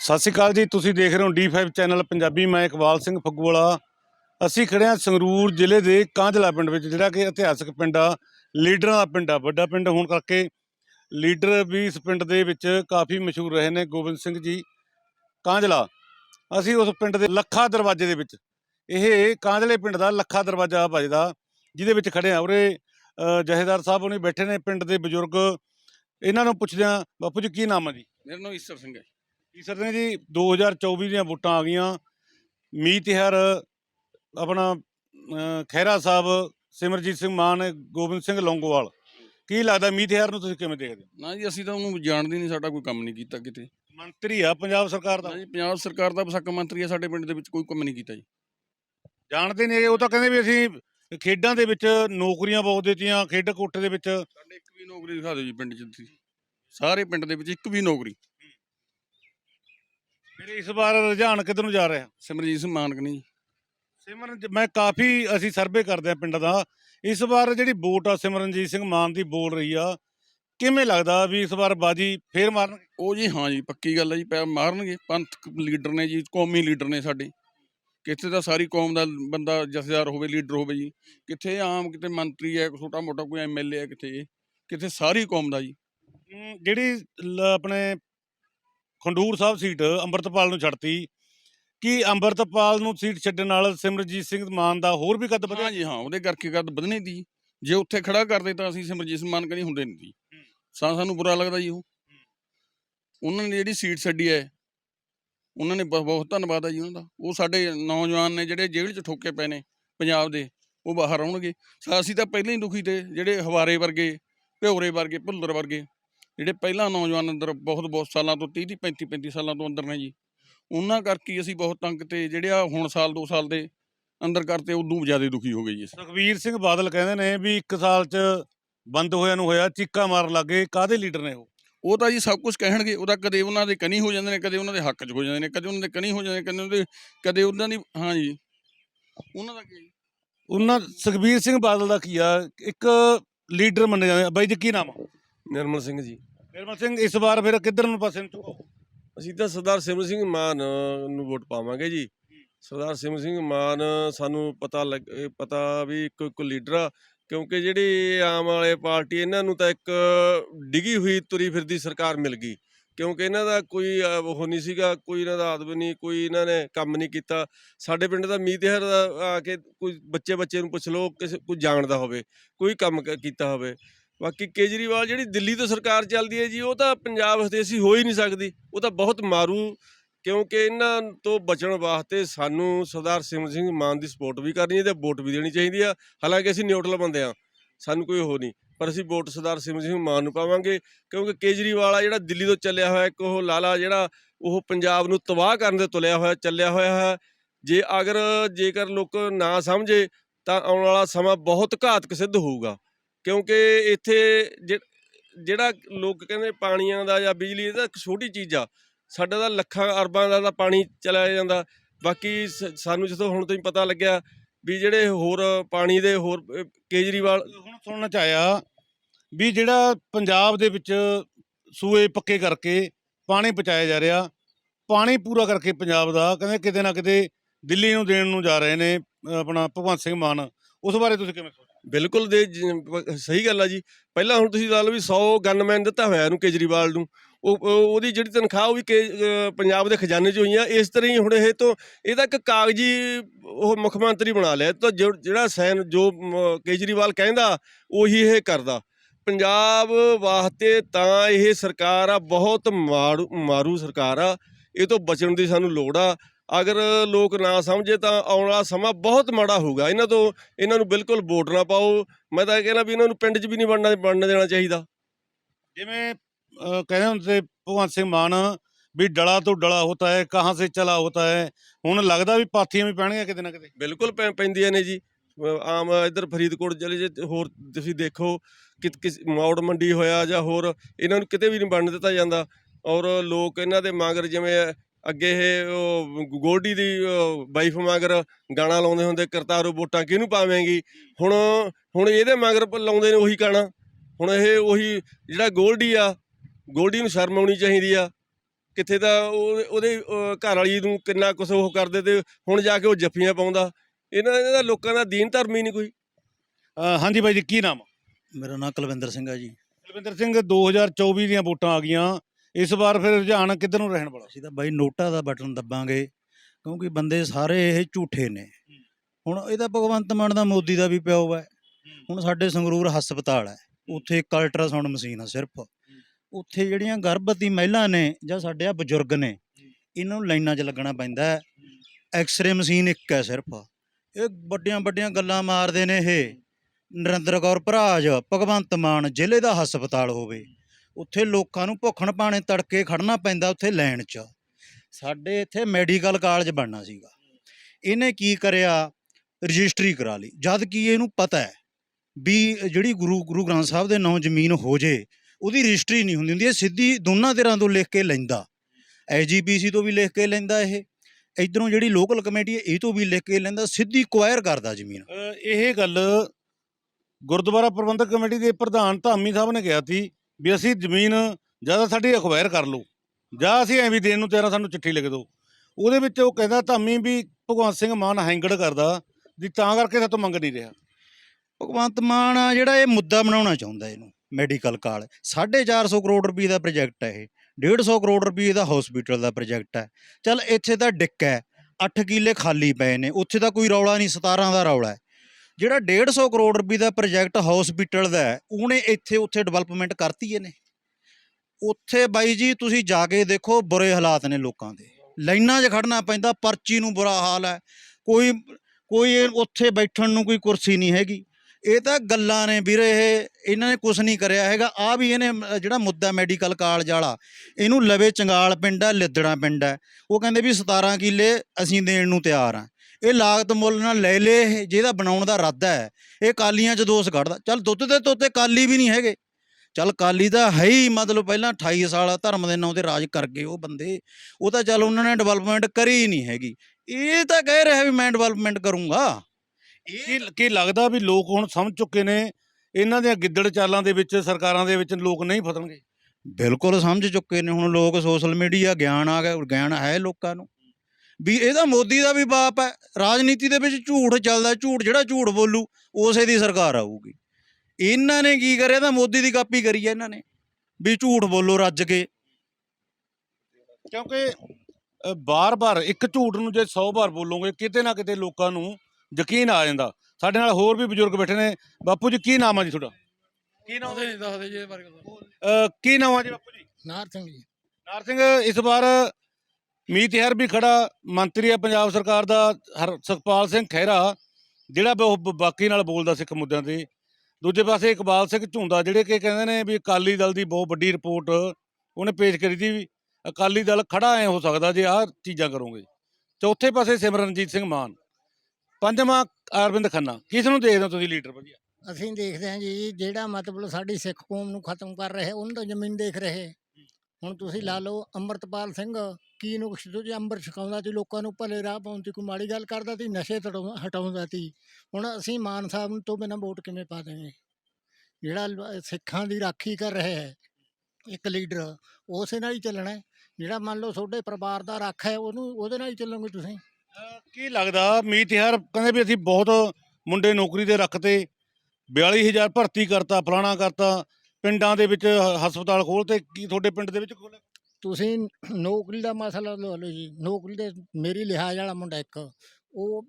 ਸਤਿ ਸ਼੍ਰੀ ਅਕਾਲ ਜੀ ਤੁਸੀਂ ਦੇਖ ਰਹੇ ਹੋ D5 ਚੈਨਲ ਪੰਜਾਬੀ ਮੈਂ ਇਕਬਾਲ ਸਿੰਘ ਫੱਗੂਵਾਲਾ। ਅਸੀਂ ਖੜੇ ਹਾਂ ਸੰਗਰੂਰ ਜ਼ਿਲ੍ਹੇ ਦੇ ਕਾਂਝਲਾ ਪਿੰਡ ਵਿੱਚ ਜਿਹੜਾ ਕਿ ਇਤਿਹਾਸਕ ਪਿੰਡ ਆ ਲੀਡਰਾਂ ਦਾ ਪਿੰਡ ਆ ਵੱਡਾ ਪਿੰਡ ਹੋਣ ਕਰਕੇ ਲੀਡਰ ਵੀ ਇਸ ਪਿੰਡ ਦੇ ਵਿੱਚ ਕਾਫੀ ਮਸ਼ਹੂਰ ਰਹੇ ਨੇ ਗੋਬਿੰਦ ਸਿੰਘ ਜੀ ਕਾਂਝਲਾ। ਅਸੀਂ ਉਸ ਪਿੰਡ ਦੇ ਲੱਖਾ ਦਰਵਾਜ਼ੇ ਦੇ ਵਿੱਚ ਇਹ ਕਾਂਝਲੇ ਪਿੰਡ ਦਾ ਲੱਖਾ ਦਰਵਾਜ਼ਾ ਵੱਜਦਾ ਜਿਹਦੇ ਵਿੱਚ ਖੜੇ ਆ ਉਰੇ ਅ, ਜਥੇਦਾਰ ਸਾਹਿਬ ਉਹਨੇ ਬੈਠੇ ਨੇ ਪਿੰਡ ਦੇ ਬਜ਼ੁਰਗ। ਇਹਨਾਂ ਨੂੰ ਪੁੱਛਦੇ ਆ ਬਾਪੂ ਜੀ ਕੀ ਨਾਮ ਹੈ ਜੀ? ਮੇਰਾ ਨਾਮ ਈਸਰ ਸਿੰਘ ਹੈ। ਈਸਰ ਸਿੰਘ ਜੀ 2024 ਦੀਆਂ ਵੋਟਾਂ ਆ ਗਈਆਂ। ਮੀਤ ਤਿਹਾਰ ਆਪਣਾ ਖਹਿਰਾ ਸਾਹਿਬ ਸਿਮਰਜੀਤ ਸਿੰਘ ਮਾਨ ਗੋਬਿੰਦ ਸਿੰਘ ਲੌਂਗੋਵਾਲ। ਕੀ ਲੱਗਦਾ ਮੀਤ ਤਿਹਾਰ ਨੂੰ ਤੁਸੀਂ ਕਿਵੇਂ ਦੇਖਦੇ ਹੋ? ਨਾ ਜੀ ਅਸੀਂ ਤਾਂ ਉਹਨੂੰ ਜਾਣਦੇ ਨਹੀਂ ਸਾਡਾ ਕੋਈ ਕੰਮ ਨਹੀਂ ਕੀਤਾ ਕਿਤੇ। ਮੰਤਰੀ ਆ ਪੰਜਾਬ ਸਰਕਾਰ ਦਾ? ਨਾ ਜੀ ਪੰਜਾਬ ਸਰਕਾਰ ਦਾ ਬਸਕ ਮੰਤਰੀ ਹੈ ਸਾਡੇ ਪਿੰਡ ਦੇ ਵਿੱਚ ਕੋਈ ਕੰਮ ਨਹੀਂ ਕੀਤਾ ਜੀ। ਜਾਣਦੇ ਨਹੀਂ ਉਹ ਤਾਂ ਕਹਿੰਦੇ ਵੀ ਅਸੀਂ ਖੇਡਾਂ ਦੇ ਵਿੱਚ ਨੌਕਰੀਆਂ ਬਹੁਤ ਦਿੱਤੀਆਂ ਖੇਡ ਕੋਟੇ ਦੇ ਵਿੱਚ। ਸਾਡੇ ਇੱਕ ਵੀ ਨੌਕਰੀ ਦਿਖਾ ਦਿਓ ਜੀ ਪਿੰਡ 'ਚ ਸਾਰੇ ਪਿੰਡ ਦੇ ਵਿੱਚ ਇੱਕ ਵੀ ਨੌਕਰੀ। ਇਸ ਵਾਰ ਰੁਝਾਨ ਕਿੱਧਰ ਨੂੰ ਜਾ ਰਿਹਾ? ਸਿਮਰਜੀਤ ਸਿੰਘ ਮਾਨਕ ਨਹੀਂ ਸਿਮਰਨ ਮੈਂ ਕਾਫੀ ਅਸੀਂ ਸਰਵੇ ਕਰਦੇ ਆ ਪਿੰਡ ਦਾ। ਇਸ ਵਾਰ ਜਿਹੜੀ ਵੋਟ ਆ ਸਿਮਰਨਜੀਤ ਸਿੰਘ ਮਾਨ ਦੀ ਬੋਲ ਰਹੀ ਆ ਕਿਵੇਂ ਲੱਗਦਾ ਵੀ ਇਸ ਵਾਰ ਬਾਜੀ ਫੇਰ ਮਾਰਨ ਉਹ ਜੀ ਹਾਂ ਜੀ ਪੱਕੀ ਗੱਲ ਹੈ ਜੀ ਪੈ ਮਾਰਨਗੇ। ਪੰਥ ਲੀਡਰ ਨੇ ਜੀ ਕੌਮੀ ਲੀਡਰ ਨੇ ਸਾਡੇ। ਕਿੱਥੇ ਤਾਂ ਸਾਰੀ ਕੌਮ ਦਾ ਬੰਦਾ ਜਥੇਦਾਰ ਹੋਵੇ ਲੀਡਰ ਹੋਵੇ ਜੀ। ਕਿੱਥੇ ਆਮ ਕਿਤੇ ਮੰਤਰੀ ਹੈ ਛੋਟਾ ਮੋਟਾ ਕੋਈ ਐਮਐਲਏ ਹੈ ਕਿਤੇ ਕਿੱਥੇ ਸਾਰੀ ਕੌਮ ਦਾ ਜੀ। ਜਿਹੜੀ ਲ- ਆਪਣੇ ਖੰਡੂਰ ਸਾਹਿਬ ਸੀਟ ਅੰਮ੍ਰਿਤਪਾਲ ਨੂੰ ਛੱਡਤੀ। ਕੀ ਅੰਮ੍ਰਿਤਪਾਲ ਨੂੰ ਸੀਟ ਛੱਡਣ ਨਾਲ ਸਿਮਰਜੀਤ ਸਿੰਘ ਮਾਨ ਦਾ ਹੋਰ ਵੀ ਕੱਦ ਵਧਿਆ? ਜੀ ਹਾਂ ਉਹਦੇ ਕਰਕੇ ਕੱਦ ਵਧਣੀ ਦੀ ਜੇ ਉੱਥੇ ਖੜਾ ਕਰਦੇ ਤਾਂ ਅਸੀਂ ਸਿਮਰਜੀਤ ਸਿੰਘ ਮਾਨ ਕਨੀ ਹੁੰਦੇ ਨਹੀਂ ਸੀ ਸਾ ਸਾਨੂੰ ਬੁਰਾ ਲੱਗਦਾ ਜੀ ਉਹ। ਉਹਨਾਂ ਨੇ ਜਿਹੜੀ ਸੀਟ ਛੱਡੀ ਹੈ ਉਹਨਾਂ ਨੇ ਬਹੁਤ ਬਹੁਤ ਧੰਨਵਾਦ ਹੈ ਜੀ ਉਹਨਾਂ ਦਾ। ਉਹ ਸਾਡੇ ਨੌਜਵਾਨ ਨੇ ਜਿਹੜੇ ਜੇਲ੍ਹ 'ਚ ਠੋਕੇ ਪਏ ਨੇ ਪੰਜਾਬ ਦੇ ਉਹ ਬਾਹਰ ਆਉਣਗੇ। ਸਾ ਅਸੀਂ ਤਾਂ ਪਹਿਲਾਂ ਹੀ ਦੁਖੀ ਤੇ ਜਿਹੜੇ ਹਵਾਰੇ ਵਰਗੇ ਭਿਉਰੇ ਵਰਗੇ ਭੁੱਲਰ ਵਰਗੇ। ਜਿਹੜੇ ਪਹਿਲਾਂ ਨੌਜਵਾਨ ਅੰਦਰ ਬਹੁਤ ਬਹੁਤ ਸਾਲਾਂ ਤੋਂ 30 30 35 35 ਸਾਲਾਂ ਤੋਂ ਅੰਦਰ ਨੇ ਜੀ ਉਹਨਾਂ ਕਰਕੇ ਅਸੀਂ ਬਹੁਤ ਤੰਗ ਤੇ ਜਿਹੜੇ ਆ ਹੁਣ ਸਾਲ 2 ਸਾਲ ਦੇ ਅੰਦਰ ਕਰਤੇ ਉਦੋਂ ਜ਼ਿਆਦਾ ਦੁਖੀ ਹੋ ਗਏ ਜੀ ਅਸੀਂ। ਸੁਖਬੀਰ ਸਿੰਘ ਬਾਦਲ ਕਹਿੰਦੇ ਨੇ ਵੀ ਇੱਕ ਸਾਲ ਚ ਬੰਦ ਹੋਇਆ ਨੂੰ ਹੋਇਆ ਚੀਕਾ ਮਾਰਨ ਲੱਗੇ ਕਾਦੇ ਲੀਡਰ ਨੇ ਉਹ ਉਹ ਤਾਂ ਜੀ ਸਭ ਕੁਝ ਕਹਿਣਗੇ ਉਹਦਾ ਕਦੇ ਉਹਨਾਂ ਦੇ ਕਨੀ ਹੋ ਜਾਂਦੇ ਨੇ ਕਦੇ ਉਹਨਾਂ ਦੇ ਹੱਕ 'ਚ ਹੋ ਜਾਂਦੇ ਨੇ ਕਦੇ ਉਹਨਾਂ ਦੇ ਕਨੀ ਹੋ ਜਾਂਦੇ ਨੇ ਕਦੇ ਉਹਨਾਂ ਦੇ ਕਦੇ ਉਹਨਾਂ ਦੀ ਹਾਂ ਜੀ ਉਹਨਾਂ ਦਾ ਕੀ ਉਹਨਾਂ ਸੁਖਬੀਰ ਸਿੰਘ ਬਾਦਲ ਦਾ ਕੀ ਆ ਇੱਕ ਲੀਡਰ ਮੰਨੇ ਜਾਂਦੇ। ਬਾਈ ਜੀ ਕੀ ਨਾਮ ਆ ਨਿਰਮਲ ਸਿੰਘ ਜੀ। ਨਿਰਮਲ ਸਿੰਘ ਇਸ ਵਾਰ ਫਿਰ ਕਿੱਧਰ ਨੂੰ ਪਾਸੇ ਨੂੰ ਝੁਕਾਓ? ਅਸੀਂ ਤਾਂ ਸਰਦਾਰ ਸਿਮਰ ਸਿੰਘ ਮਾਨ ਨੂੰ ਵੋਟ ਪਾਵਾਂਗੇ ਜੀ। ਸਰਦਾਰ ਸਿਮਰ ਸਿੰਘ ਮਾਨ ਸਾਨੂੰ ਪਤਾ ਲੱਗ ਪਤਾ ਵੀ ਇੱਕ ਇੱਕ ਲੀਡਰ ਆ ਕਿਉਂਕਿ ਜਿਹੜੀ ਆਮ ਵਾਲੇ ਪਾਰਟੀ ਇਹਨਾਂ ਨੂੰ ਤਾਂ ਇੱਕ ਡਿੱਗੀ ਹੋਈ ਤੁਰੀ ਫਿਰਦੀ ਸਰਕਾਰ ਮਿਲ ਗਈ। ਕਿਉਂਕਿ ਇਹਨਾਂ ਦਾ ਕੋਈ ਉਹ ਨਹੀਂ ਸੀਗਾ ਕੋਈ ਇਹਨਾਂ ਦਾ ਆਦਮ ਨਹੀਂ ਕੋਈ ਇਹਨਾਂ ਨੇ ਕੰਮ ਨਹੀਂ ਕੀਤਾ। ਸਾਡੇ ਪਿੰਡ ਦਾ ਮੀਤਿਹਰ ਆ ਕੇ ਕੋਈ ਬੱਚੇ ਬੱਚੇ ਨੂੰ ਪੁੱਛ ਲਓ ਕਿਸੇ ਕੋਈ ਜਾਣਦਾ ਹੋਵੇ ਕੋਈ ਕੰਮ ਕੀਤਾ ਹੋਵੇ। ਬਾਕੀ ਕੇਜਰੀਵਾਲ ਜਿਹੜੀ ਦਿੱਲੀ ਤੋਂ ਸਰਕਾਰ ਚੱਲਦੀ ਹੈ ਜੀ, ਉਹ ਤਾਂ ਪੰਜਾਬ ਹਿਤੈਸ਼ੀ ਹੋ ਹੀ ਨਹੀਂ ਸਕਦੀ। ਉਹ ਤਾਂ ਬਹੁਤ ਮਾਰੂ, ਕਿਉਂਕਿ ਇਹਨਾਂ ਤੋਂ ਬਚਣ ਵਾਸਤੇ ਸਾਨੂੰ ਸਰਦਾਰ ਸਿਮਰ ਸਿੰਘ ਮਾਨ ਦੀ ਸਪੋਰਟ ਵੀ ਕਰਨੀ ਹੈ ਤੇ ਵੋਟ ਵੀ ਦੇਣੀ ਚਾਹੀਦੀ ਆ। ਹਾਲਾਂਕਿ ਅਸੀਂ ਨਿਊਟਰਲ ਬੰਦੇ ਆ ਸਾਨੂੰ ਕੋਈ ਹੋ ਨਹੀਂ। ਪਰ ਅਸੀਂ ਵੋਟ ਸਰਦਾਰ ਸਿਮਰ ਸਿੰਘ ਮਾਨ ਨੂੰ ਪਾਵਾਂਗੇ, ਕਿਉਂਕਿ ਕੇਜਰੀਵਾਲ ਆ ਜਿਹੜਾ ਦਿੱਲੀ ਤੋਂ ਚੱਲਿਆ ਹੋਇਆ, ਇੱਕ ਉਹ ਲਾਲਾ ਜਿਹੜਾ, ਉਹ ਪੰਜਾਬ ਨੂੰ ਤਬਾਹ ਕਰਨ ਦੇ ਤੁਲਿਆ ਹੋਇਆ, ਚੱਲਿਆ ਹੋਇਆ ਹੈ। ਜੇ ਅਗਰ ਜੇਕਰ ਲੋਕ ਨਾ ਸਮਝੇ, ਤਾਂ ਆਉਣ ਵਾਲਾ ਸਮਾਂ ਬਹੁਤ ਘਾਤਕ ਸਿੱਧ ਹੋਊਗਾ। ਕਿਉਂਕਿ ਇੱਥੇ ਜਿ- ਜਿਹੜਾ ਲੋਕ ਕਹਿੰਦੇ ਪਾਣੀਆਂ ਦਾ ਜਾਂ ਬਿਜਲੀ ਇਹਦਾ ਇੱਕ ਛੋਟੀ ਚੀਜ਼ ਆ, ਸਾਡਾ ਤਾਂ ਲੱਖਾਂ ਅਰਬਾਂ ਦਾ ਤਾਂ ਪਾਣੀ ਚਲਾ ਜਾਂਦਾ। ਬਾਕੀ ਸ- ਸਾਨੂੰ ਜਦੋਂ ਹੁਣ ਤੋਂ ਹੀ ਪਤਾ ਲੱਗਿਆ ਵੀ ਜਿਹੜੇ ਹੋਰ ਪਾਣੀ ਦੇ ਹੋਰ ਕੇਜਰੀਵਾਲ ਹੁਣ ਸੁਣਨ ਚ ਆਇਆ ਵੀ ਜਿਹੜਾ ਪੰਜਾਬ ਦੇ ਵਿੱਚ ਸੂਏ ਪੱਕੇ ਕਰਕੇ ਪਾਣੀ ਪਹੁੰਚਾਇਆ ਜਾ ਰਿਹਾ, ਪਾਣੀ ਪੂਰਾ ਕਰਕੇ ਪੰਜਾਬ ਦਾ, ਕਹਿੰਦੇ ਕਿਤੇ ਨਾ ਕਿਤੇ ਦਿੱਲੀ ਨੂੰ ਦੇਣ ਨੂੰ ਜਾ ਰਹੇ ਨੇ ਆਪਣਾ ਭਗਵੰਤ ਸਿੰਘ ਮਾਨ, ਉਸ ਬਾਰੇ ਤੁਸੀਂ ਕਿਵੇਂ ਸੋਚਦੇ? ਬਿਲਕੁਲ ਦੇ ਸਹੀ ਗੱਲ ਆ ਜੀ। ਪਹਿਲਾਂ ਹੁਣ ਤੁਸੀਂ ਲਾ ਲਓ ਵੀ 100 ਗਨਮੈਨ ਦਿੱਤਾ ਹੋਇਆ ਇਹਨੂੰ ਕੇਜਰੀਵਾਲ ਨੂੰ। ਉਹ ਉਹਦੀ ਜਿਹੜੀ ਤਨਖਾਹ ਉਹ ਵੀ ਕੇ- ਪੰਜਾਬ ਦੇ ਖਜ਼ਾਨੇ 'ਚ ਹੋਈਆਂ। ਇਸ ਤਰ੍ਹਾਂ ਹੀ ਹੁਣ ਇਹ ਤੋਂ ਇਹਦਾ ਇੱਕ ਕਾਗਜ਼ੀ, ਉਹ ਮੁੱਖ ਮੰਤਰੀ ਬਣਾ ਲਿਆ। ਤਾਂ ਜਿਹੜਾ ਸੈਨ, ਜੋ ਕੇਜਰੀਵਾਲ ਕਹਿੰਦਾ, ਉਹੀ ਇਹ ਕਰਦਾ। ਪੰਜਾਬ ਵਾਸਤੇ ਤਾਂ ਇਹ ਸਰਕਾਰ ਆ, ਬਹੁਤ ਮਾਰੂ ਮਾਰੂ ਸਰਕਾਰ ਆ। ਇਹ ਤੋਂ ਬਚਣ ਦੀ ਸਾਨੂੰ ਲੋੜ ਆ। ਅਗਰ ਲੋਕ ਨਾ ਸਮਝੇ ਤਾਂ ਆਉਣ ਵਾਲਾ ਸਮਾਂ ਬਹੁਤ ਮਾੜਾ ਹੋਊਗਾ। ਇਹਨਾਂ ਤੋਂ ਇਹਨਾਂ ਨੂੰ ਬਿਲਕੁਲ ਵੋਟ ਨਾ ਪਾਓ। ਮੈਂ ਤਾਂ ਕਹਿੰਦਾ ਵੀ ਇਹਨਾਂ ਨੂੰ ਪਿੰਡ 'ਚ ਵੀ ਨਹੀਂ ਬਣਨਾ ਬਣਨ ਦੇਣਾ ਚਾਹੀਦਾ। ਜਿਵੇਂ ਕਹਿੰਦੇ ਹੁੰਦੇ ਭਗਵੰਤ ਸਿੰਘ ਮਾਨ ਵੀ ਡਲਾ ਤੋਂ ਡਲਾ ਹੋਤਾ ਹੈ ਕਹਾਂ ਸੇ ਚਲਾ ਹੋਤਾ ਹੈ। ਹੁਣ ਲੱਗਦਾ ਵੀ ਪਾਥੀਆਂ ਵੀ ਪੈਣਗੀਆਂ ਕਿਤੇ ਨਾ ਕਿਤੇ। ਬਿਲਕੁਲ ਪੈਂਦੀਆਂ ਨੇ ਜੀ। ਆਮ ਇੱਧਰ ਫਰੀਦਕੋਟ ਜ਼ਿਲ੍ਹੇ 'ਚ ਹੋਰ ਤੁਸੀਂ ਦੇਖੋ ਕਿ ਕਿਸ ਮੌੜ ਮੰਡੀ ਹੋਇਆ ਜਾਂ ਹੋਰ ਇਹਨਾਂ ਨੂੰ ਕਿਤੇ ਵੀ ਨਹੀਂ ਬਣਨ ਦਿੱਤਾ ਜਾਂਦਾ। ਔਰ ਲੋਕ ਇਹਨਾਂ ਦੇ ਮਗਰ ਜਿਵੇਂ ਅੱਗੇ ਇਹ ਉਹ ਗੋਲਡੀ ਦੀ ਵਾਈਫ ਮਗਰ ਗਾਣਾ ਲਾਉਂਦੇ ਹੁੰਦੇ ਕਰਤਾਰੋ ਵੋਟਾਂ ਕਿਹਨੂੰ ਪਾਵੇਂਗੀ? ਹੁਣ ਹੁਣ ਇਹਦੇ ਮਗਰ ਲਾਉਂਦੇ ਨੇ ਉਹੀ ਗਾਣਾ। ਹੁਣ ਇਹ ਉਹੀ ਜਿਹੜਾ ਗੋਲਡੀ ਆ ਗੋਲਡੀ ਨੂੰ ਸ਼ਰਮ ਆਉਣੀ ਚਾਹੀਦੀ ਆ। ਕਿੱਥੇ ਤਾਂ ਉਹ- ਉਹਦੇ ਘਰ ਵਾਲੀ ਨੂੰ ਕਿੰਨਾ ਕੁਛ ਉਹ ਕਰਦੇ ਤੇ ਹੁਣ ਜਾ ਕੇ ਉਹ ਜੱਫੀਆਂ ਪਾਉਂਦਾ। ਇਹਨਾਂ ਇਹਨਾਂ ਦਾ ਲੋਕਾਂ ਦਾ ਦੀਨ ਧਰਮ ਹੀ ਨਹੀਂ ਕੋਈ। ਹਾਂਜੀ ਬਾਈ ਜੀ ਕੀ ਨਾਮ? ਮੇਰਾ ਨਾਮ ਕੁਲਵਿੰਦਰ ਸਿੰਘ ਹੈ ਜੀ। ਕੁਲਵਿੰਦਰ ਸਿੰਘ 2024 ਦੀਆਂ ਵੋਟਾਂ ਆ ਗਈਆਂ। ਇਸ ਵਾਰ ਫਿਰ ਰੁਝਾਨ ਕਿੱਧਰ ਨੂੰ ਰਹਿਣ ਵਾਲਾ? ਅਸੀਂ ਤਾਂ ਬਾਈ ਨੋਟਾ ਦਾ ਬਟਨ ਦੱਬਾਂਗੇ ਕਿਉਂਕਿ ਬੰਦੇ ਸਾਰੇ ਇਹ ਝੂਠੇ ਨੇ। ਹੁਣ ਇਹਦਾ ਭਗਵੰਤ ਮਾਨ ਦਾ ਮੋਦੀ ਦਾ ਵੀ ਪਿਓ ਹੈ। ਹੁਣ ਸਾਡੇ ਸੰਗਰੂਰ ਹਸਪਤਾਲ ਹੈ। ਉੱਥੇ ਇੱਕ ਅਲਟਰਾਸਾਊਂਡ ਮਸ਼ੀਨ ਆ ਸਿਰਫ। ਉੱਥੇ ਜਿਹੜੀਆਂ ਗਰਭਵਤੀ ਮਹਿਲਾ ਨੇ ਜਾਂ ਸਾਡੇ ਆ ਬਜ਼ੁਰਗ ਨੇ ਇਹਨਾਂ ਨੂੰ ਲਾਈਨਾਂ 'ਚ ਲੱਗਣਾ ਪੈਂਦਾ ਐਕਸ-ਰੇ ਮਸ਼ੀਨ ਇੱਕ ਹੈ ਸਿਰਫ। ਇਹ ਵੱਡੀਆਂ ਵੱਡੀਆਂ ਗੱਲਾਂ ਮਾਰਦੇ ਨੇ ਇਹ। ਨਰਿੰਦਰ ਕੌਰ ਭਰਾਜ ਭਗਵੰਤ ਮਾਨ ਜ਼ਿਲ੍ਹੇ ਦਾ ਹਸਪਤਾਲ ਹੋਵੇ। ਉੱਥੇ ਲੋਕਾਂ ਨੂੰ ਭੁੱਖਣ ਭਾਣੇ ਤੜਕੇ ਖੜਨਾ ਪੈਂਦਾ ਉੱਥੇ ਲੈਣ 'ਚ। ਸਾਡੇ ਇੱਥੇ ਮੈਡੀਕਲ ਕਾਲਜ ਬਣਨਾ ਸੀਗਾ। ਇਹਨੇ ਕੀ ਕਰਿਆ? ਰਜਿਸਟਰੀ ਕਰਾ ਲਈ। ਜਦ ਕਿ ਇਹਨੂੰ ਪਤਾ ਹੈ ਵੀ ਜਿਹੜੀ ਗੁਰੂ ਗੁਰੂ ਗ੍ਰੰਥ ਸਾਹਿਬ ਦੇ ਨਾਂ ਜ਼ਮੀਨ ਹੋ ਜੇ, ਉਹਦੀ ਰਜਿਸਟਰੀ ਨਹੀਂ ਹੁੰਦੀ ਹੁੰਦੀ। ਇਹ ਸਿੱਧੀ ਦੋਨਾਂ ਧਿਰਾਂ ਤੋਂ ਲਿਖ ਕੇ ਲੈਂਦਾ। ਐਜੀਪੀਸੀ ਤੋਂ ਵੀ ਲਿਖ ਕੇ ਲੈਂਦਾ ਇਹ। ਇਧਰੋਂ ਜਿਹੜੀ ਲੋਕਲ ਕਮੇਟੀ ਹੈ, ਇਹ ਤੋਂ ਵੀ ਲਿਖ ਕੇ ਲੈਂਦਾ। ਸਿੱਧੀ ਕੁਆਇਰ ਕਰਦਾ ਜ਼ਮੀਨ। ਇਹ ਗੱਲ ਗੁਰਦੁਆਰਾ ਪ੍ਰਬੰਧਕ ਕਮੇਟੀ ਦੇ ਪ੍ਰਧਾਨ ਧਾਮੀ ਸਾਹਿਬ ਨੇ ਕਿਹਾ ਸੀ ਵੀ ਅਸੀਂ ਜ਼ਮੀਨ ਜਾਂ ਤਾਂ ਸਾਡੀ ਅਖਵਾਇਰ ਕਰ ਲਓ। ਜਾਂ ਅਸੀਂ ਐਵੇਂ ਦੇਣ ਨੂੰ ਤੇਰਾ ਸਾਨੂੰ ਚਿੱਠੀ ਲਿਖ ਦਿਓ। ਉਹਦੇ ਵਿੱਚ ਉਹ ਕਹਿੰਦਾ ਧਾਮੀ ਵੀ ਭਗਵੰਤ ਸਿੰਘ ਮਾਨ ਹੈਂਗੜ ਕਰਦਾ, ਵੀ ਤਾਂ ਕਰਕੇ ਸਾਤੋਂ ਮੰਗ ਨਹੀਂ ਰਿਹਾ। ਭਗਵੰਤ ਮਾਨ ਆ ਜਿਹੜਾ ਇਹ ਮੁੱਦਾ ਬਣਾਉਣਾ ਚਾਹੁੰਦਾ ਇਹਨੂੰ ਮੈਡੀਕਲ ਕਾਲ। 450 ਕਰੋੜ ਰੁਪਏ ਦਾ ਪ੍ਰੋਜੈਕਟ ਹੈ ਇਹ। 150 ਕਰੋੜ ਰੁਪਏ ਦਾ ਹਸਪੀਟਲ ਦਾ ਪ੍ਰੋਜੈਕਟ ਹੈ। ਚੱਲ ਇੱਥੇ ਤਾਂ ਡਿੱਕ ਹੈ 8 ਕਿੱਲੇ ਖਾਲੀ ਪਏ ਨੇ, ਉੱਥੇ ਤਾਂ ਕੋਈ ਰੌਲਾ ਨਹੀਂ 17 ਦਾ ਰੌਲਾ ਹੈ। ਜਿਹੜਾ 150 ਕਰੋੜ ਰੁਪਏ ਦਾ ਪ੍ਰੋਜੈਕਟ ਹਸਪੀਟਲ ਦਾ ਉਹਨੇ ਇੱਥੇ ਉੱਥੇ ਡਿਵੈਲਪਮੈਂਟ ਕਰਤੀ ਇਹਨੇ। ਉੱਥੇ ਬਾਈ ਜੀ ਤੁਸੀਂ ਜਾ ਕੇ ਦੇਖੋ, ਬੁਰੇ ਹਾਲਾਤ ਨੇ ਲੋਕਾਂ ਦੇ। ਲਾਈਨਾਂ 'ਚ ਖੜਨਾ ਪੈਂਦਾ, ਪਰਚੀ ਨੂੰ ਬੁਰਾ ਹਾਲ ਹੈ। ਕੋਈ ਕੋਈ ਉੱਥੇ ਬੈਠਣ ਨੂੰ ਕੋਈ ਕੁਰਸੀ ਨਹੀਂ ਹੈਗੀ। ਇਹ ਤਾਂ ਗੱਲਾਂ ਨੇ ਵੀਰੇ, ਇਹ ਇਹਨਾਂ ਨੇ ਕੁਝ ਨਹੀਂ ਕਰਿਆ ਹੈਗਾ। ਆ ਵੀ ਇਹਨੇ, ਜਿਹੜਾ ਮੁੱਦਾ ਮੈਡੀਕਲ ਕਾਲਜ ਵਾਲਾ, ਇਹਨੂੰ ਲਵੇ ਚੰਗਾਲ ਪਿੰਡ ਹੈ, ਲਿੱਦੜਾ ਪਿੰਡ ਹੈ। ਉਹ ਕਹਿੰਦੇ ਵੀ 17 ਕਿੱਲੇ ਅਸੀਂ ਦੇਣ ਨੂੰ ਤਿਆਰ ਆ ਇਹ ਲਾਗਤ ਮੁੱਲ ਨਾਲ ਲੈ ਲੇ ਜਿਹਦਾ ਬਣਾਉਣ ਦਾ ਇਰਾਦਾ ਹੈ। ਇਹ ਕਾਲੀਆਂ 'ਚ ਦੋਸ਼ ਕੱਢਦਾ। ਚੱਲ ਦੁੱਧ ਦੇ ਤੋਤੇ ਕਾਲੀ ਵੀ ਨਹੀਂ ਹੈਗੇ। ਚੱਲ ਕਾਲੀ ਤਾਂ ਹੈ ਹੀ ਮਤਲਬ ਪਹਿਲਾਂ 28 ਸਾਲ ਧਰਮ ਦੇ ਨਾਂ ਤੇ ਰਾਜ ਕਰ ਗਏ ਉਹ ਬੰਦੇ। ਉਹ ਤਾਂ ਚੱਲ ਉਹਨਾਂ ਨੇ ਡਿਵੈਲਪਮੈਂਟ ਕਰੀ ਹੀ ਨਹੀਂ ਹੈਗੀ। ਇਹ ਤਾਂ ਕਹਿ ਰਿਹਾ ਵੀ ਮੈਂ ਡਿਵੈਲਪਮੈਂਟ ਕਰੂੰਗਾ। ਇਹ ਕੀ ਲੱਗਦਾ ਵੀ ਲੋਕ ਹੁਣ ਸਮਝ ਚੁੱਕੇ ਨੇ ਇਹਨਾਂ ਦੀਆਂ ਗਿੱਦੜ ਚਾਲਾਂ ਦੇ ਵਿੱਚ ਸਰਕਾਰਾਂ ਦੇ ਵਿੱਚ ਲੋਕ ਨਹੀਂ ਫਸਣਗੇ? ਬਿਲਕੁਲ ਸਮਝ ਚੁੱਕੇ ਨੇ ਹੁਣ ਲੋਕ ਸੋਸ਼ਲ ਮੀਡੀਆ ਗਿਆਨ ਆ ਗਿਆ ਗਿਆਨ ਹੈ ਲੋਕਾਂ ਨੂੰ। ਵੀ ਇਹਦਾ ਮੋਦੀ ਦਾ ਵੀ ਬਾਪ ਹੈ। ਰਾਜਨੀਤੀ ਦੇ ਵਿੱਚ ਝੂਠ ਚੱਲਦਾ ਝੂਠ ਜਿਹੜਾ ਝੂਠ ਬੋਲੂ ਉਸੇ ਦੀ ਸਰਕਾਰ ਆਊਗੀ। ਇਹਨਾਂ ਨੇ ਕੀ ਕਰਿਆ? ਤਾਂ ਮੋਦੀ ਦੀ ਕਾਪੀ ਕਰੀ ਹੈ ਇਹਨਾਂ ਨੇ ਵੀ ਝੂਠ ਬੋਲੋ ਰੱਜ ਕੇ। ਕਿਉਂਕਿ ਬਾਰ-ਬਾਰ ਇੱਕ ਝੂਠ ਨੂੰ ਜੇ 100 ਵਾਰ ਬੋਲੋਗੇ ਕਿਤੇ ਨਾ ਕਿਤੇ ਲੋਕਾਂ ਨੂੰ ਯਕੀਨ ਆ ਜਾਂਦਾ। ਸਾਡੇ ਨਾਲ ਹੋਰ ਵੀ ਬਜ਼ੁਰਗ ਬੈਠੇ ਨੇ। ਬਾਪੂ ਜੀ ਕੀ ਨਾਮ ਆ ਜੀ ਤੁਹਾਡਾ? ਕੀ ਨਾਮ ਦੱਸਦੇ ਜੀ ਇਹਦੇ ਬਾਰੇ ਕੀ ਨਾਮ ਆ ਜੀ ਬਾਪੂ ਜੀ? ਨਾਰ ਸਿੰਘ ਜੀ। ਨਾਰ ਸਿੰਘ ਇਸ ਵਾਰ ਮੀਤ ਹਰ ਵੀ ਖੜਾ ਮੰਤਰੀ ਹੈ ਪੰਜਾਬ ਸਰਕਾਰ ਦਾ, ਹਰ, ਸੁਖਪਾਲ ਸਿੰਘ ਖਹਿਰਾ, ਜਿਹੜਾ ਬ- ਬਾਕੀ ਨਾਲ ਬੋਲਦਾ ਸਿੱਖ ਮੁੱਦਿਆਂ ਤੇ। ਦੂਜੇ ਪਾਸੇ ਇਕਬਾਲ ਸਿੰਘ ਝੁੰਦਾ ਜਿਹੜੇ ਕਿ ਕਹਿੰਦੇ ਨੇ ਵੀ ਅਕਾਲੀ ਦਲ ਦੀ ਬਹੁਤ ਵੱਡੀ ਰਿਪੋਰਟ ਉਹਨੇ ਪੇਸ਼ ਕਰੀ ਸੀ ਵੀ ਅਕਾਲੀ ਦਲ ਖੜਾ ਐ ਹੋ ਸਕਦਾ ਜੇ ਆਹ ਚੀਜ਼ਾਂ ਕਰੋਗੇ। ਚੌਥੇ ਪਾਸੇ ਸਿਮਰਨਜੀਤ ਸਿੰਘ ਮਾਨ। ਪੰਜਵਾਂ ਅਰਵਿੰਦ ਖੰਨਾ। ਕਿਸ ਨੂੰ ਦੇਖਦੇ ਹੋ ਤੁਸੀਂ ਲੀਡਰ ਵਧੀਆ? ਅਸੀਂ ਦੇਖਦੇ ਹਾਂ ਜੀ, ਜਿਹੜਾ ਮਤਲਬ ਸਾਡੀ ਸਿੱਖ ਕੌਮ ਨੂੰ ਖਤਮ ਕਰ ਰਹੇ, ਉਹਨਾਂ ਤੋਂ ਜ਼ਮੀਨ ਦੇਖ ਰਹੇ। ਹੁਣ ਤੁਸੀਂ ਲਾ ਲਓ ਅੰਮ੍ਰਿਤਪਾਲ ਸਿੰਘ ਕੀ ਨੁਕਸ ਤੋਂ ਜੀ ਅੰਮ੍ਰਿਤ ਛਕਾਉਂਦਾ ਸੀ ਲੋਕਾਂ ਨੂੰ ਭਲੇ ਰਾਹ ਪਾਉਣ ਦੀ ਕੋਈ ਮਾੜੀ ਗੱਲ ਕਰਦਾ ਸੀ ਨਸ਼ੇ ਹਟਾਉਂਦਾ ਸੀ। ਹੁਣ ਅਸੀਂ ਮਾਨ ਸਾਹਿਬ ਤੋਂ ਬਿਨਾਂ ਵੋਟ ਕਿਵੇਂ ਪਾ ਦੇਵਾਂਗੇ? ਜਿਹੜਾ ਸਿੱਖਾਂ ਦੀ ਰਾਖੀ ਕਰ ਰਿਹਾ ਹੈ ਇੱਕ ਲੀਡਰ ਉਸੇ ਨਾਲ ਹੀ ਚੱਲਣਾ ਹੈ। ਜਿਹੜਾ ਮੰਨ ਲਓ ਤੁਹਾਡੇ ਪਰਿਵਾਰ ਦਾ ਰੱਖ ਹੈ ਉਹਨੂੰ ਉਹਦੇ ਨਾਲ ਹੀ ਚੱਲੋਗੇ ਤੁਸੀਂ? ਕੀ ਲੱਗਦਾ ਮੀਤ ਹਰ ਕਹਿੰਦੇ ਵੀ ਅਸੀਂ ਬਹੁਤ ਮੁੰਡੇ ਨੌਕਰੀ ਤੇ ਰੱਖਤੇ 42000 ਭਰਤੀ ਕਰਤਾ ਫਲਾਣਾ ਕਰਤਾ ਪਿੰਡਾਂ ਦੇ ਵਿੱਚ ਹਸਪਤਾਲ ਖੋਲਤੇ ਕੀ ਤੁਹਾਡੇ ਪਿੰਡ ਦੇ ਵਿੱਚ ਖੋਲੇ ਤੁਸੀਂ ਨੌਕਰੀ ਦਾ ਮਸਲਾ ਲਓ ਲਓ ਜੀ ਨੌਕਰੀ ਦੇ ਮੇਰੀ ਲਿਹਾਜ਼ ਵਾਲਾ ਮੁੰਡਾ ਇੱਕ ਉਹ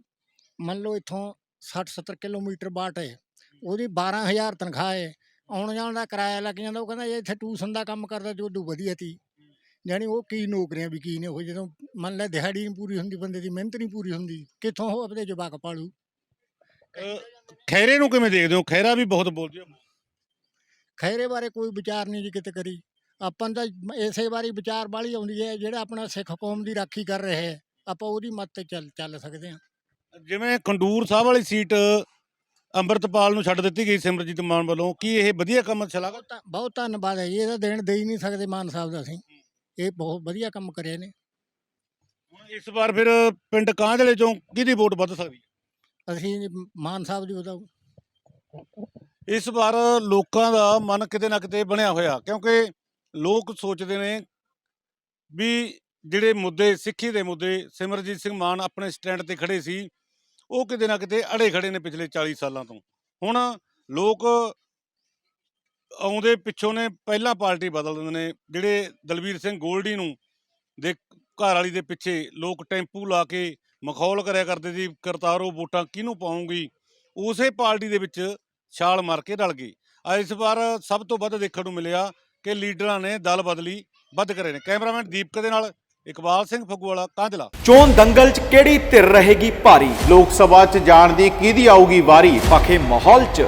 ਮੰਨ ਲਓ ਇੱਥੋਂ 60 70 ਕਿਲੋਮੀਟਰ ਬਾਟ ਹੈ ਉਹਦੀ 12000 ਤਨਖਾਹ ਹੈ ਆਉਣ ਜਾਣ ਦਾ ਕਿਰਾਇਆ ਲੱਗ ਜਾਂਦਾ ਉਹ ਕਹਿੰਦਾ ਇਹ ਇੱਥੇ ਟਿਊਸ਼ਨ ਦਾ ਕੰਮ ਕਰਦਾ ਜੋ ਉਦੋਂ ਵਧੀਆ ਸੀ। ਯਾਨੀ ਉਹ ਕੀ ਨੌਕਰੀਆਂ ਵੀ ਕੀ ਨੇ ਉਹ ਜਦੋਂ ਮੰਨ ਲੈ ਦਿਹਾੜੀ ਨਹੀਂ ਪੂਰੀ ਹੁੰਦੀ ਬੰਦੇ ਦੀ ਮਿਹਨਤ ਨਹੀਂ ਪੂਰੀ ਹੁੰਦੀ ਕਿੱਥੋਂ ਉਹ ਆਪਣੇ ਜਵਾਕ ਪਾਲੂ? ਖੈਰੇ ਨੂੰ ਕਿਵੇਂ ਦੇਖਦੇ ਹੋ? ਖੈਰਾ ਵੀ ਬਹੁਤ ਬੋਲਦੇ ਹੋ। ਖੈਰੇ ਬਾਰੇ ਕੋਈ ਵਿਚਾਰ ਨਹੀਂ ਜੀ ਕਿਤੇ ਕਰੀ। ਆਪਾਂ ਤਾਂ ਇਸੇ ਬਾਰੇ ਵਿਚਾਰ ਵਾਲੀ ਆਉਂਦੀ ਹੈ ਜਿਹੜਾ ਆਪਣਾ ਸਿੱਖ ਕੌਮ ਦੀ ਰਾਖੀ ਕਰ ਰਹੇ ਹੈ। ਆਪਾਂ ਉਹਦੀ ਮੱਤ ਤੇ ਚੱਲ ਚੱਲ ਸਕਦੇ ਹਾਂ। ਜਿਵੇਂ ਖੰਡੂਰ ਸਾਹਿਬ ਵਾਲੀ ਸੀਟ ਅੰਮ੍ਰਿਤਪਾਲ ਨੂੰ ਛੱਡ ਦਿੱਤੀ ਗਈ ਸਿਮਰਜੀਤ ਮਾਨ ਵੱਲੋਂ ਕੀ ਇਹ ਵਧੀਆ ਕੰਮ ਬਹੁਤ ਧੰਨ- ਬਹੁਤ ਧੰਨਵਾਦ ਹੈ ਜੀ ਇਹਦਾ ਦੇਣ ਦੇ ਹੀ ਨਹੀਂ ਸਕਦੇ ਮਾਨ ਸਾਹਿਬ ਦਾ ਅਸੀਂ। ਇਹ ਬਹੁਤ ਵਧੀਆ ਕੰਮ ਕਰਿਆ ਨੇ। ਇਸ ਵਾਰ ਫਿਰ ਪਿੰਡ ਕਾਂਝਲੇ ਚੋਂ ਕਿਹਦੀ ਵੋਟ ਵੱਧ ਸਕਦੀ ਅਸੀਂ ਮਾਨ ਸਾਹਿਬ ਦੀ ਉਹਦਾ ਇਸ ਵਾਰ ਲੋਕਾਂ ਦਾ ਮਨ ਕਿਤੇ ਨਾ ਕਿਤੇ ਬਣਿਆ ਹੋਇਆ, ਕਿਉਂਕਿ ਲੋਕ ਸੋਚਦੇ ਨੇ ਵੀ ਜਿਹੜੇ ਮੁੱਦੇ, ਸਿੱਖੀ ਦੇ ਮੁੱਦੇ ਸਿਮਰਜੀਤ ਸਿੰਘ ਮਾਨ ਆਪਣੇ ਸਟੈਂਡ ਤੇ ਖੜੇ ਸੀ, ਉਹ ਕਿਤੇ ਨਾ ਕਿਤੇ ਅੜੇ ਖੜੇ ਨੇ ਪਿਛਲੇ 40 ਸਾਲਾਂ ਤੋਂ। ਹੁਣ ਲੋਕ ਆਉਂਦੇ ਪਿੱਛੋਂ ਨੇ, ਪਹਿਲਾਂ ਪਾਰਟੀ ਬਦਲ ਦਿੰਦੇ ਨੇ, ਜਿਹੜੇ ਦਲਵੀਰ ਸਿੰਘ ਗੋਲਡੀ ਨੂੰ ਦੇ ਘਰ ਵਾਲੀ ਦੇ ਪਿੱਛੇ ਲੋਕ ਟੈਂਪੂ ਲਾ ਕੇ ਮਖੌਲ ਕਰਿਆ ਕਰਦੇ ਸੀ, ਕਰਤਾਰੋ ਵੋਟਾਂ ਕਿਹਨੂੰ ਪਾਉਂਗੀ? ਉਸੇ ਪਾਰਟੀ ਦੇ ਵਿੱਚ ਛਾਲ ਮਾਰ ਕੇ ਰਲ ਗਈ। ਇਸ ਵਾਰ ਸਭ ਤੋਂ ਵੱਧ ਦੇਖਣ ਨੂੰ ਮਿਲਿਆ ਕਿ ਲੀਡਰਾਂ ਨੇ ਦਲ ਬਦਲੀ ਵੱਧ ਕਰੇ ਨੇ। ਕੈਮਰਾਮੈਨ ਦੀਪਕ ਦੇ ਨਾਲ ਇਕਬਾਲ ਸਿੰਘ ਫੱਗੂਵਾਲਾ ਕਾਂਝਲਾ ਚੋਣ ਦੰਗਲ 'ਚ ਕਿਹੜੀ ਧਿਰ ਰਹੇਗੀ ਭਾਰੀ? ਲੋਕ ਸਭਾ 'ਚ ਜਾਣ ਦੀ ਕਿਹਦੀ ਆਊਗੀ ਵਾਰੀ? ਪਖੇ ਮਾਹੌਲ 'ਚ।